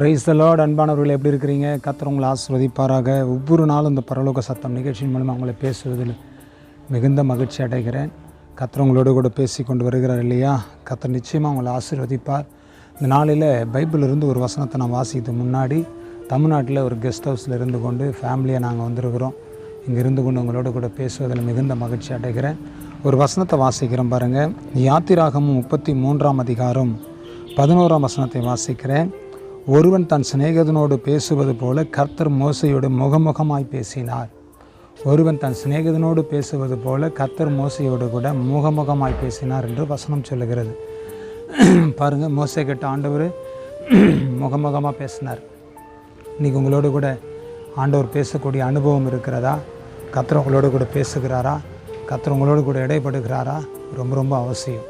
Praise the Lord அன்பானவர்கள் எப்படி இருக்கிறீங்க? கத்தர் உங்களை ஒவ்வொரு நாளும் இந்த பரலோக சத்தம் நிகழ்ச்சியின் மூலமாக அவங்கள பேசுவதில் மிகுந்த மகிழ்ச்சி அடைகிறேன். கத்தர் உங்களோடு கூட பேசி கொண்டு வருகிறார் இல்லையா? கத்தர் நிச்சயமாக உங்களை ஆசீர்வதிப்பார். இந்த நாளில் பைபிள் இருந்து ஒரு வசனத்தை நான் வாசிக்கிறதுக்கு முன்னாடி தமிழ்நாட்டில் ஒரு கெஸ்ட் ஹவுஸில் இருந்து கொண்டு ஃபேமிலியாக நாங்கள் வந்திருக்கிறோம். இங்கே இருந்து கொண்டு உங்களோட கூட பேசுவதில் மிகுந்த மகிழ்ச்சி அடைகிறேன். ஒரு வசனத்தை வாசிக்கிறேன் பாருங்கள் யாத்திராகமும் முப்பத்தி மூன்றாம் அதிகாரம் பதினோராம் வசனத்தை வாசிக்கிறேன். ஒருவன் தன் சிநேகிதனோடு பேசுவது போல கர்த்தர் மோசையோடு முகமுகமாய் பேசினார். ஒருவன் தன் சிநேகிதனோடு பேசுவது போல கர்த்தர் மோசையோடு கூட முகமுகமாய் பேசினார் என்று வசனம் சொல்லுகிறது. பாருங்கள் மோசை கிட்ட ஆண்டவர் முகமுகமாக பேசினார். இன்றைக்கி உங்களோடு கூட ஆண்டவர் பேசக்கூடிய அனுபவம் இருக்கிறதா? கத்தர் உங்களோடு கூட பேசுகிறாரா? கத்தர் உங்களோடு கூட இடைப்படுகிறாரா? ரொம்ப ரொம்ப அவசியம்.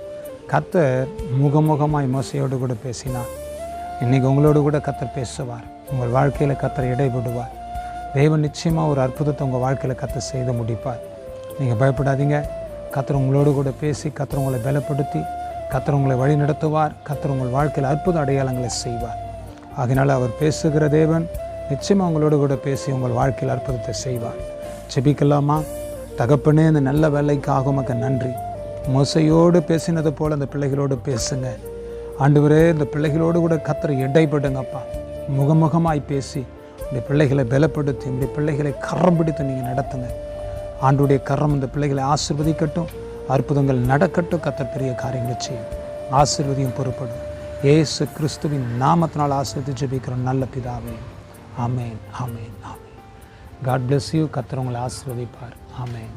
கர்த்தர் முகமுகமாய் மோசையோடு கூட பேசினார். இன்றைக்கி உங்களோடு கூட கத்தர் பேசுவார். உங்கள் வாழ்க்கையில் கத்தர் இடைபடுவார். தேவன் நிச்சயமாக ஒரு அற்புதத்தை உங்கள் வாழ்க்கையில் கத்தர் செய்து முடிப்பார். நீங்கள் பயப்படாதீங்க. கத்தர் உங்களோடு கூட பேசி கத்தர் உங்களை பலப்படுத்தி கத்தர் உங்களை வழி நடத்துவார் கத்தர் உங்கள் வாழ்க்கையில் அற்புத அடையாளங்களை செய்வார். அதனால் அவர் பேசுகிற தேவன் நிச்சயமாக உங்களோடு கூட பேசி உங்கள் வாழ்க்கையில் அற்புதத்தை செய்வார். செபிக்கலாமா தகப்பனே இந்த நல்ல வேலைக்காக உமக்கு நன்றி. மோசையோடு பேசினது போல் அந்த பிள்ளைகளோடு பேசுங்க. ஆண்டவரே இந்த பிள்ளைகளோடு கூட கத்திர இடைப்படுங்கப்பா முகமுகமாய் பேசி இந்த பிள்ளைகளை பலப்படுத்தி இந்த பிள்ளைகளை கரம் பிடித்து நீங்கள் நடத்துங்க. ஆண்டுடைய கரம் இந்த பிள்ளைகளை ஆசிர்வதிக்கட்டும் அற்புதங்கள் நடக்கட்டும் கத்த பெரிய காரியங்களை செய்யும். ஆசிர்வதியும் பொறுப்படும். ஏசு கிறிஸ்துவின் நாமத்தினால் ஆசிர்வதி ஜெபிக்கிறோம் நல்ல பிதாவே. ஆமேன் ஆமேன் ஆமேன். காட் பிளஸ் யூ கத்திரவங்களை ஆசிர்வதிப்பார். ஆமேன்.